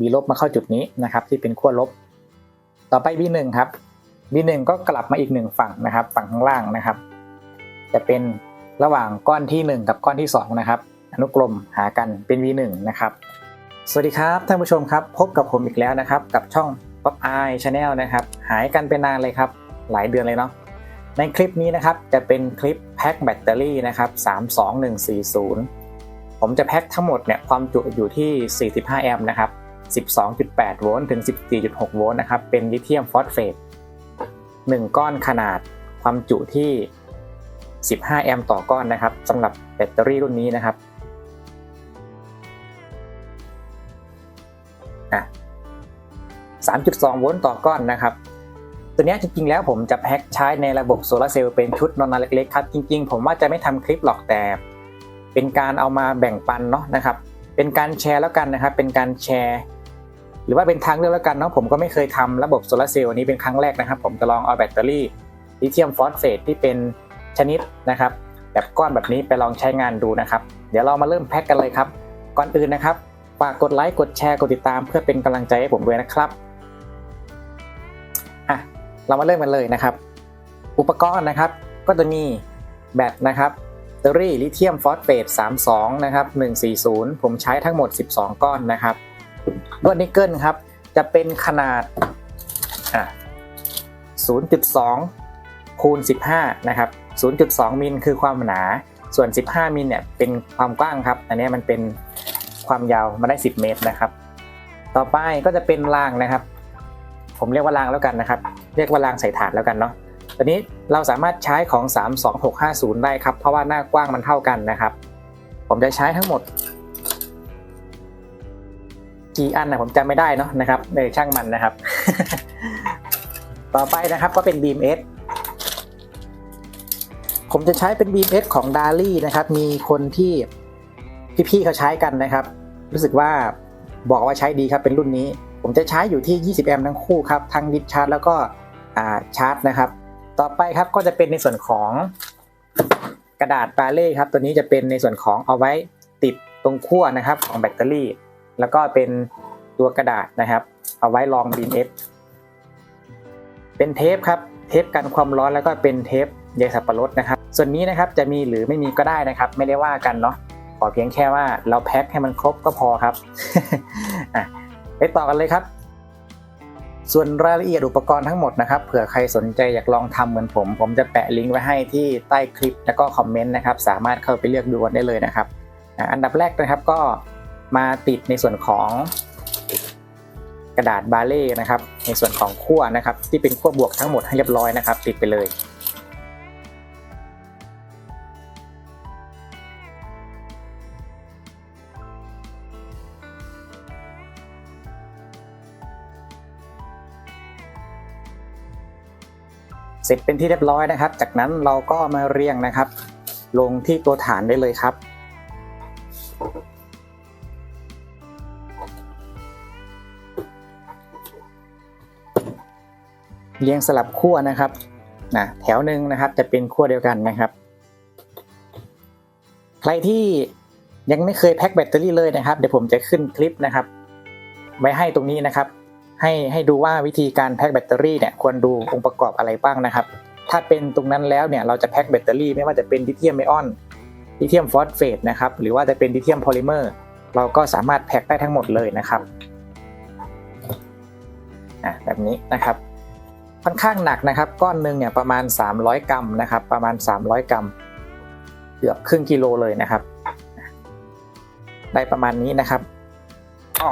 B ลบมาเข้าจุดนี้นะครับ ที่เป็นขั้วลบ ต่อไป B1 ครับ B1 ก็กลับมาอีกหนึ่งฝั่งนะครับ ฝั่งข้างล่างนะครับ จะเป็นระหว่างก้อนที่ 1 กับก้อนที่ 2 นะครับ อนุกรมหากันเป็น V1 นะครับ สวัสดีครับท่านผู้ชมครับ พบกับผมอีกแล้วนะครับ กับช่อง Pop Eye Channel นะครับ หายกันเป็นนานเลยครับ หลายเดือนเลยเนาะในคลิปนี้นะครับจะเป็นคลิปแพ็คแบตเตอรี่นะครับ 32140 ผมจะแพ็คทั้งหมดเนี่ยความจุอยู่ที่ 45 แอมป์นะครับ 12.8 โวลต์ถึง 14.6 โวลต์นะครับ เป็นลิเธียมฟอสเฟต1ก้อนขนาดความจุที่ 15 แอมป์ต่อก้อนนะครับสำหรับแบตเตอรี่รุ่นนี้นะครับอะ3.2 โวลต์ต่อก้อนนะครับ ตัวนี้จริงๆ แล้วผมจะแพ็คใช้ในระบบโซลาร์เซลล์เป็นชุดนอนเล็กๆ ครับ จริงๆ ผมว่าจะไม่ทำคลิปหรอกแต่ เป็นการเอามาแบ่งปันเนาะนะครับ เป็นการแชร์แล้วกันนะครับ เป็นการแชร์ หรือว่าเป็นทางเลือกแล้วกันเนาะผมก็ไม่เคยทำระบบโซลาร์เซลล์นี้เป็นครั้งแรกนะครับ ผมจะลองเอาแบตเตอรี่ลิเธียมฟอสเฟตที่เป็นชนิดนะครับ แบบก้อนแบบนี้ไปลองใช้งานดูนะครับ เดี๋ยวเรามาเริ่มแพ็คกันเลยครับ ก่อนอื่นนะครับฝากกดไลค์กดแชร์กดติดตามเพื่อเป็นกำลังใจให้ผมด้วยนะครับอะเรามาเริ่มกันเลยนะครับ อุปกรณ์นะครับ ก็จะมีแบตนะครับแบตเตอรี่ลิเธียมฟอสเฟต32นะครับ140 ผมใช้ทั้งหมด 12 ก้อนนะครับ วดนิกเกิลครับ จะเป็นขนาด0.2คูณ15 นะครับ 0.2 มิลคือความหนา ส่วน 15 มิลเนี่ยเป็นความกว้างครับ อันนี้มันเป็นความยาวมาได้ 10 เมตรนะครับ ต่อไปก็จะเป็นรางนะครับ ผมเรียกว่ารางแล้วกันนะครับ เรียกว่ารางใส่ถาดแล้วกันเนาะตอนนี้เราสามารถใช้ของ 32650 ได้ครับ เพราะว่าหน้ากว้างมันเท่ากันนะครับ ผมจะใช้ทั้งหมด กี่อันนะผมจำไม่ได้เนาะนะครับในช่างมันนะครับ ต่อไปนะครับก็เป็น BMS ผมจะใช้เป็น BMS ของดารี่นะครับ มีคนที่พี่ๆเขาใช้กันนะครับ รู้สึกว่าบอกว่าใช้ดีครับเป็นรุ่นนี้ ผมจะใช้อยู่ที่ 20 แอมป์ทั้งคู่ครับ ทั้งดิสชาร์จแล้วก็ชาร์จนะครับ ต่อไปครับก็จะเป็นในส่วนของกระดาษบาเล่ครับ ตัวนี้จะเป็นในส่วนของเอาไว้ติดตรงขั้วนะครับของแบตเตอรี่ แล้วก็เป็นตัวกระดาษนะครับ เอาไว้รองบีมเอฟเป็นเทปครับ เทปกันความร้อนแล้วก็เป็นเทปใยสับปะรดนะครับ ส่วนนี้นะครับจะมีหรือไม่มีก็ได้นะครับ ไม่ได้ว่ากันเนาะขอเพียงแค่ว่าเราแพ็คให้มันครบก็พอครับอะไปต่อกันเลยครับ ส่วนรายละเอียดอุปกรณ์ทั้งหมดนะครับ เผื่อใครสนใจอยากลองทำเหมือนผม ผมจะแปะลิงก์ไว้ให้ที่ใต้คลิปแล้วก็คอมเมนต์นะครับ สามารถเข้าไปเลือกดูกันได้เลยนะครับ อันดับแรกนะครับก็ มาติดในส่วนของกระดาษบาเล่นะครับ ในส่วนของขั้วนะครับ ที่เป็นขั้วบวกทั้งหมดให้เรียบร้อยนะครับ ติดไปเลยเสร็จเป็นที่เรียบร้อยนะครับ จากนั้นเราก็มาเรียงนะครับ ลงที่ตัวฐานได้เลยครับ เรียงสลับขั้วนะครับนะแถวหนึ่งนะครับจะเป็นขั้วเดียวกันนะครับ ใครที่ยังไม่เคยแพ็คแบตเตอรี่เลยนะครับ เดี๋ยวผมจะขึ้นคลิปนะครับ ไว้ให้ตรงนี้นะครับ ให้ให้ดูว่าวิธีการแพ็คแบตเตอรี่เนี่ยควรดูองค์ประกอบอะไรบ้างนะครับ ถ้าเป็นตรงนั้นแล้วเนี่ยเราจะแพ็คแบตเตอรี่ไม่ว่าจะเป็นลิเธียมไอออนลิเธียมฟอสเฟตนะครับหรือว่าจะเป็นลิเธียมโพลิเมอร์เราก็สามารถแพ็คได้ทั้งหมดเลยนะครับอะแบบนี้นะครับ ค่อนข้างหนักนะครับ ก้อนหนึ่งเนี่ยประมาณ 300 กรัมนะครับ ประมาณ 300 กรัม เกือบครึ่งกิโลเลยนะครับ ได้ประมาณนี้นะครับอ๋อ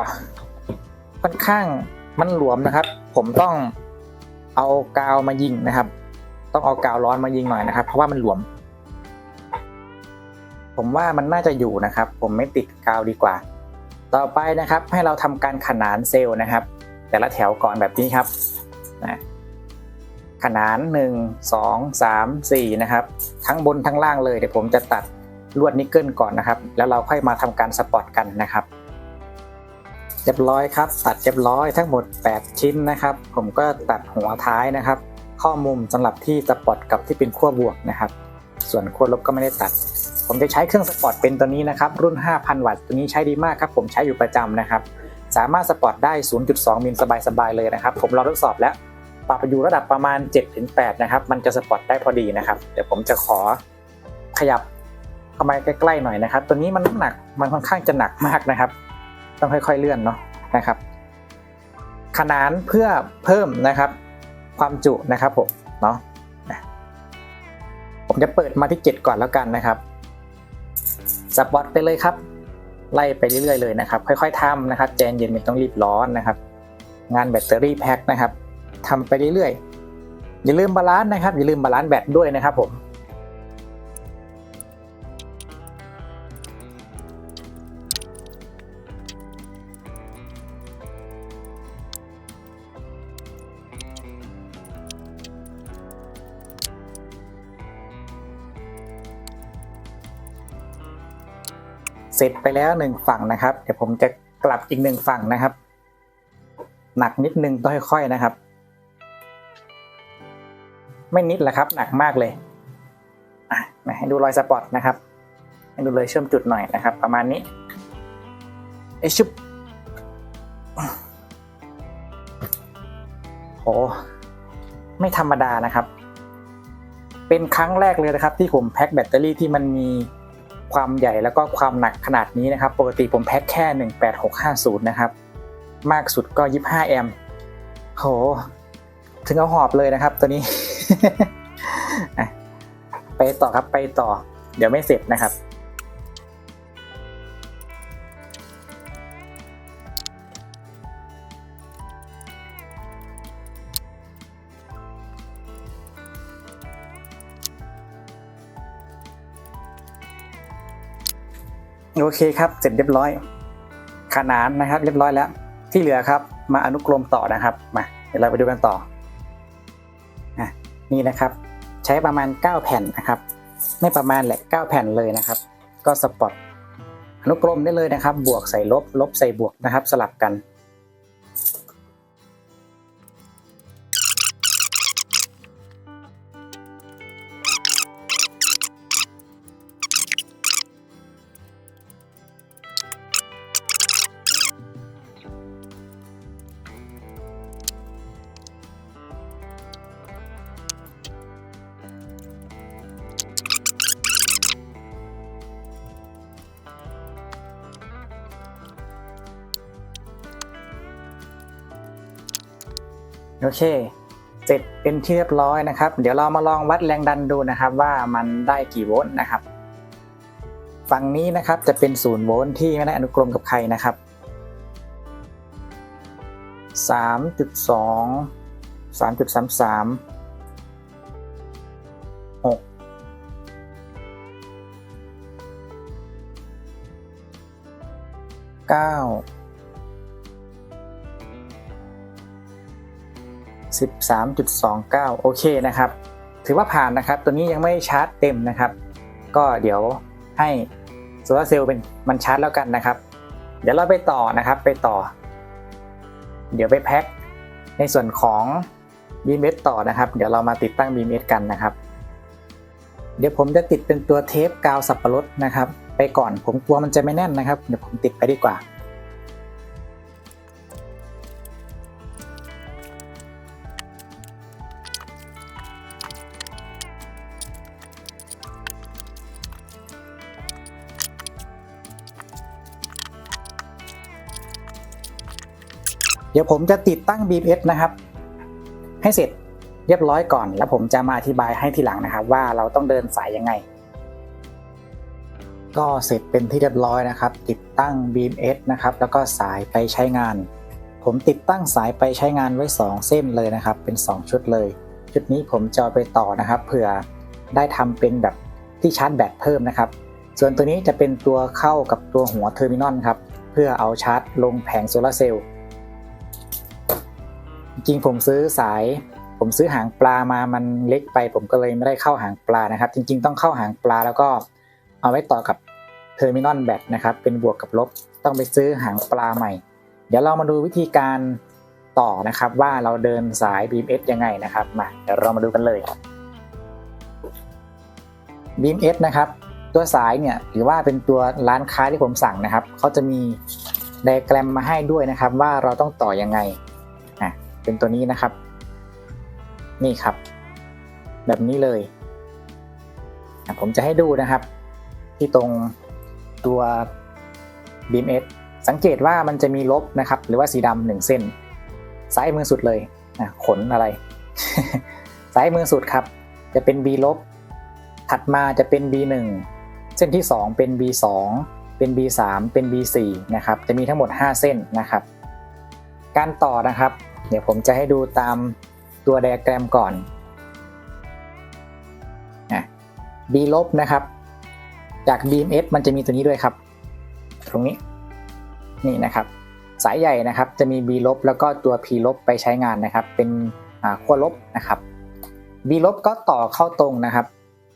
ค่อนข้างมันหลวมนะครับ ผมต้องเอากาวมายิงนะครับ ต้องเอากาวร้อนมายิงหน่อยนะครับ เพราะว่ามันหลวม ผมว่ามันน่าจะอยู่นะครับ ผมไม่ติดกาวดีกว่า ต่อไปนะครับ ให้เราทำการขนานเซลล์นะครับ แต่ละแถวก่อนแบบนี้ครับนะ ขนาน 1 2 3 4 นะครับ ทั้งบนทั้งล่างเลยเดี๋ยวผมจะตัดลวดนิกเกิลก่อนนะครับ แล้วเราค่อยมาทำการสปอตกันนะครับเรียบร้อยครับ ตัดเรียบร้อยทั้งหมด 8 ชิ้นนะครับ ผมก็ตัดหัวท้ายนะครับ ข้อมุมสำหรับที่สปอตกับที่เป็นขั้วบวกนะครับ ส่วนขั้วลบก็ไม่ได้ตัด ผมจะใช้เครื่องสปอตเป็นตัวนี้นะครับ รุ่น 5,000 วัตต์ตัวนี้ใช้ดีมากครับ ผมใช้อยู่ประจำนะครับ สามารถสปอร์ตได้ 0.2 มิลสบายๆเลยนะครับ ผมลองทดสอบแล้ว ปรับอยู่ระดับประมาณ 7-8 นะครับ มันจะสปอตได้พอดีนะครับ เดี๋ยวผมจะขอขยับเข้ามาใกล้ๆหน่อยนะครับ ตัวนี้มันน้ำหนักมันค่อนข้างจะหนักมากนะครับ ต้องค่อยๆเลื่อนเนาะนะครับ ขนานเพื่อเพิ่มนะครับ ความจุนะครับผมเนาะนะผมจะเปิดมาที่ 7 ก่อนแล้วกันนะครับสปอตไปเลยครับ ไล่ไปเรื่อยๆเลยนะครับ ค่อยๆทำนะครับใจเย็นไม่ต้องรีบร้อนนะครับ งานแบตเตอรี่แพ็คนะครับ ทำไปเรื่อยๆ อย่าลืมบาลานซ์นะครับ อย่าลืมบาลานซ์แบตด้วยนะครับผมเสร็จไปแล้วหนึ่งฝั่งนะครับ เดี๋ยวผมจะกลับอีกหนึ่งฝั่งนะครับ หนักนิดนึงต้องค่อยๆนะครับ ไม่นิดแหละครับ หนักมากเลยอะมาให้ดูรอยสปอตนะครับให้ดูเลยเชื่อมจุดหน่อยนะครับ ประมาณนี้ไอชุบโอ้ไม่ธรรมดานะครับ เป็นครั้งแรกเลยนะครับ ที่ผมแพ็คแบตเตอรี่ที่มันมีความใหญ่แล้วก็ความหนักขนาดนี้นะครับ ปกติผมแพ็คแค่ 18650 นะครับ มากสุดก็ 25 แอมป์โห ถึงเอาหอบเลยนะครับตัวนี้ ไปต่อครับไปต่อ เดี๋ยวไม่เสร็จนะครับ โอเคครับ เสร็จเรียบร้อย ขนานนะครับ เรียบร้อยแล้ว ที่เหลือครับ มาอนุกรมต่อนะครับ มา เดี๋ยวเราไปดูกันต่อ นี้นะครับ ใช้ประมาณ 9 แผ่นนะครับ ไม่ประมาณแหละ 9 แผ่นเลยนะครับ ก็สปอตอนุกรมได้เลยนะครับ บวกใส่ลบ ลบใส่บวกนะครับ สลับกัน โอเค เสร็จเป็นที่เรียบร้อยนะครับ เดี๋ยวเรามาลองวัดแรงดันดูนะครับ ว่ามันได้กี่โวลต์นะครับ ฝั่งนี้นะครับจะเป็นศูนย์โวลต์ที่ไม่ได้อนุกรมกับใครนะครับ3.2 3.33 6 9 13.29 โอเคนะครับ ถือว่าผ่านนะครับ ตัวนี้ยังไม่ชาร์จเต็มนะครับ ก็เดี๋ยวให้โซลาร์เซลล์เป็นมันชาร์จแล้วกันนะครับ เดี๋ยวเราไปต่อนะครับไปต่อ เดี๋ยวไปแพ็คในส่วนของ BMS ต่อนะครับ เดี๋ยวเรามาติดตั้ง BMS กันนะครับ เดี๋ยวผมจะติดเป็นตัวเทปกาวสับปะรดนะครับ ไปก่อนผมกลัวมันจะไม่แน่นนะครับ เดี๋ยวผมติดไปดีกว่า เดี๋ยวผมจะติดตั้ง BMS นะครับ ให้เสร็จเรียบร้อยก่อน แล้วผมจะมาอธิบายให้ทีหลังนะครับ ว่าเราต้องเดินสายยังไง ก็เสร็จเป็นที่เรียบร้อยนะครับ ติดตั้ง BMS นะครับ แล้วก็สายไปใช้งาน ผมติดตั้งสายไปใช้งานไว้ 2 เส้นเลยนะครับ เป็น 2 ชุดเลย ชุดนี้ผมจะเอไปต่อนะครับ เผื่อได้ทำเป็นแบบที่ชาร์จแบตเพิ่มนะครับ ส่วนตัวนี้จะเป็นตัวเข้ากับตัวหัวเทอร์มินอลครับ เพื่อเอาชาร์จลงแผงโซลาร์เซลล์ จริงผมซื้อสาย ผมซื้อหางปลามามันเล็กไป ผมก็เลยไม่ได้เข้าหางปลานะครับ จริง ๆ ต้องเข้าหางปลาแล้วก็เอาไว้ต่อกับเทอร์มินอลแบตนะครับเป็นบวกกับลบต้องไปซื้อหางปลาใหม่ เดี๋ยวเรามาดูวิธีการต่อนะครับว่าเราเดินสาย BMS ยังไงนะครับมาเดี๋ยวเรามาดูกันเลย BMS นะครับ ตัวสายเนี่ยหรือว่าเป็นตัวร้านค้าที่ผมสั่งนะครับเขาจะมีไดแกรมมาให้ด้วยนะครับว่าเราต้องต่อยังไง เป็นตัวนี้นะครับ นี่ครับ แบบนี้เลย ผมจะให้ดูนะครับ ที่ตรงตัว beam s สังเกตว่ามันจะมีลบนะครับ หรือว่าสีดำหนึ่งเส้น ซ้ายมือสุดเลยขนอะไร ซ้ายมือสุดครับ จะเป็น b ลบ ถัดมาจะเป็น b 1 เส้นที่ 2 เป็น b 2 เป็น b 3 เป็น b 4 นะครับ จะมีทั้งหมด 5 เส้นนะครับ การต่อนะครับ เดี๋ยวผมจะให้ดูตามตัวไดอะแกรมก่อนอะ b ลบนะครับ จาก bms มันจะมีตัวนี้ด้วยครับ ตรงนี้นี่นะครับ สายใหญ่นะครับจะมี b ลบแล้วก็ตัว p ลบไปใช้งานนะครับ เป็นขั้วลบนะครับ b ลบก็ต่อเข้าตรงนะครับ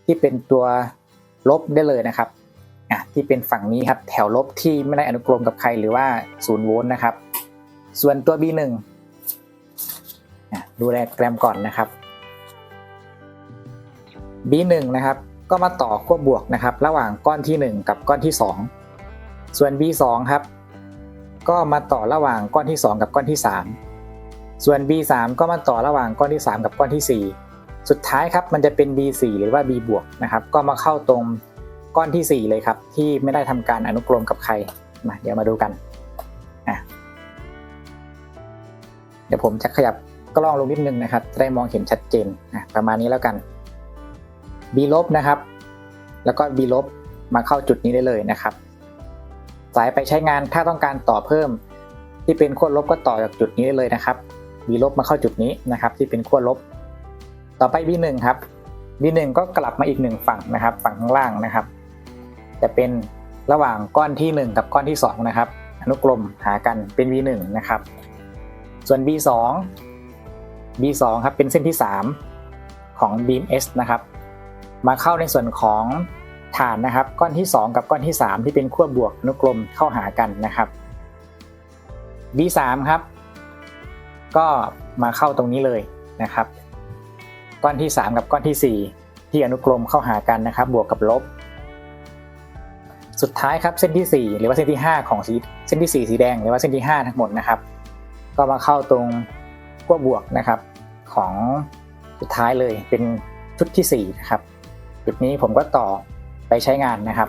ที่เป็นตัวลบได้เลยนะครับที่เป็นฝั่งนี้ครับแถวลบที่ไม่ได้อนุกรมกับใครหรือว่า0โวลต์นะครับ ส่วนตัว b 1อะ ดูแลแกรมก่อนนะครับ b 1 นะครับ ก็มาต่อขั้วบวกนะครับ ระหว่างก้อนที่ 1 กับก้อนที่ 2 ส่วน b 2 ครับ ก็มาต่อระหว่างก้อนที่ 2 กับก้อนที่ 3 ส่วน b 3 ก็มาต่อระหว่างก้อนที่ 3 กับก้อนที่ 4 สุดท้ายครับมันจะเป็น b 4 หรือว่า b บวกนะครับ ก็มาเข้าตรงก้อนที่ 4 เลยครับ ที่ไม่ได้ทำการอนุกรมกับใครมาเดี๋ยวมาดูกัน เดี๋ยวผมจะขยับ กล้องลงนิดนึงนะครับจะได้มองเห็นชัดเจนนะประมาณนี้แล้วกัน b ลบนะครับ แล้วก็ b ลบมาเข้าจุดนี้ได้เลยนะครับ สายไปใช้งานถ้าต้องการต่อเพิ่ม ที่เป็นขั้วลบก็ต่อจากจุดนี้ได้เลยนะครับ b ลบมาเข้าจุดนี้นะครับ ที่เป็นขั้วลบ ต่อไป b 1ครับ b 1ก็กลับมาอีกหนึ่งฝั่งนะครับ ฝั่งข้างล่างนะครับ จะเป็นระหว่างก้อนที่ 1 กับก้อนที่ 2 นะครับอนุกรมหากันเป็น b 1นะครับ ส่วน b 2 b 2 ครับเป็นเส้นที่ 3 ของ beam s นะครับ มาเข้าในส่วนของฐานนะครับ ก้อนที่ 2 กับก้อนที่ 3 ที่เป็นขั้วบวกอนุกรมเข้าหากันนะครับ b 3 ครับ ก็มาเข้าตรงนี้เลยนะครับ ก้อนที่ 3 กับก้อนที่ 4 ที่อนุกรมเข้าหากันนะครับ บวกกับลบ สุดท้ายครับเส้นที่ 4 หรือว่าเส้นที่ 5 ของสีเส้นที่ 4 สีแดงหรือว่าเส้นที่ 5 ทั้งหมดนะครับ ก็มาเข้าตรงขั้วบวกนะครับ ของสุดท้ายเลยเป็นชุดที่4นะครับจุดนี้ผมก็ต่อไปใช้งานนะครับ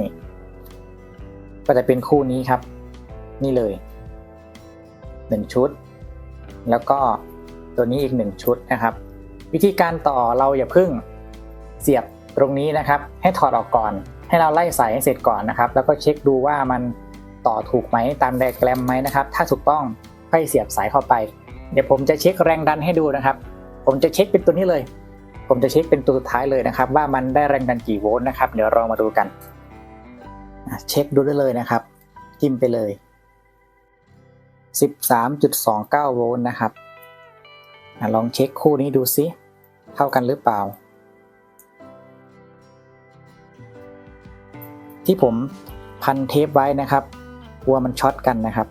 นี่ก็จะเป็นคู่นี้ครับ นี่เลย 1 ชุด แล้วก็ตัวนี้อีก 1 ชุดนะครับ วิธีการต่อเราอย่าเพิ่งเสียบตรงนี้นะครับ ให้ถอดออกก่อน ให้เราไล่สายให้เสร็จก่อนนะครับ แล้วก็เช็คดูว่ามันต่อถูกไหมตามไดอะแกรมไหมนะครับ ถ้าถูกต้องค่อยเสียบสายเข้าไป เดี๋ยวผมจะเช็คแรงดันให้ดูนะครับ ผมจะเช็คเป็นตัวนี้เลย ผมจะเช็คเป็นตัวสุดท้ายเลยนะครับ ว่ามันได้แรงดันกี่โวลต์นะครับ เดี๋ยวเรามาดูกันเช็คดูได้เลยนะครับจิ้มไปเลย 13.29 โวลต์นะครับอลองเช็คคู่นี้ดูซิเท่ากันหรือเปล่า ที่ผมพันเทปไว้นะครับกลัวมันช็อตกันนะครับ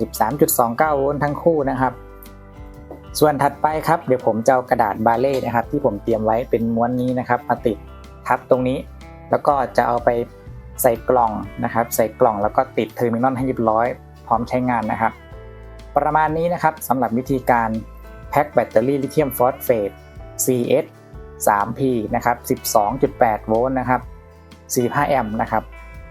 13.29 โวลต์ทั้งคู่นะครับ ส่วนถัดไปครับเดี๋ยวผมจะเอากระดาษบาเล่นะครับ ที่ผมเตรียมไว้เป็นม้วนนี้นะครับ มาติดทับตรงนี้ แล้วก็จะเอาไปใส่กล่องนะครับ ใส่กล่องแล้วก็ติดเทอร์มินอลให้เรียบร้อย พร้อมใช้งานนะครับ ประมาณนี้นะครับสำหรับวิธีการแพ็คแบตเตอรี่ลิเธียมฟอสเฟต CS 3P นะครับ 12.8 โวลต์นะครับ 45 แอมป์นะครับ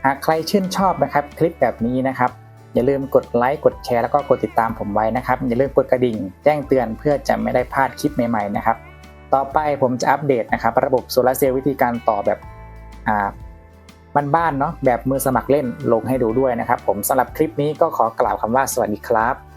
หากใครชื่นชอบนะครับคลิปแบบนี้นะครับ อย่าลืมกดไลค์กดแชร์แล้วก็กดติดตามผมไว้นะครับ อย่าลืมกดกระดิ่ง แจ้งเตือนเพื่อจะไม่ได้พลาดคลิปใหม่ๆนะครับ ต่อไปผมจะอัปเดตนะครับ ระบบโซลาเซลล์วิธีการต่อแบบอ่าบ้านๆเนาะแบบมือสมัครเล่นลงให้ดูด้วยนะครับ ผมสำหรับคลิปนี้ก็ขอกล่าวคำว่าสวัสดีครับ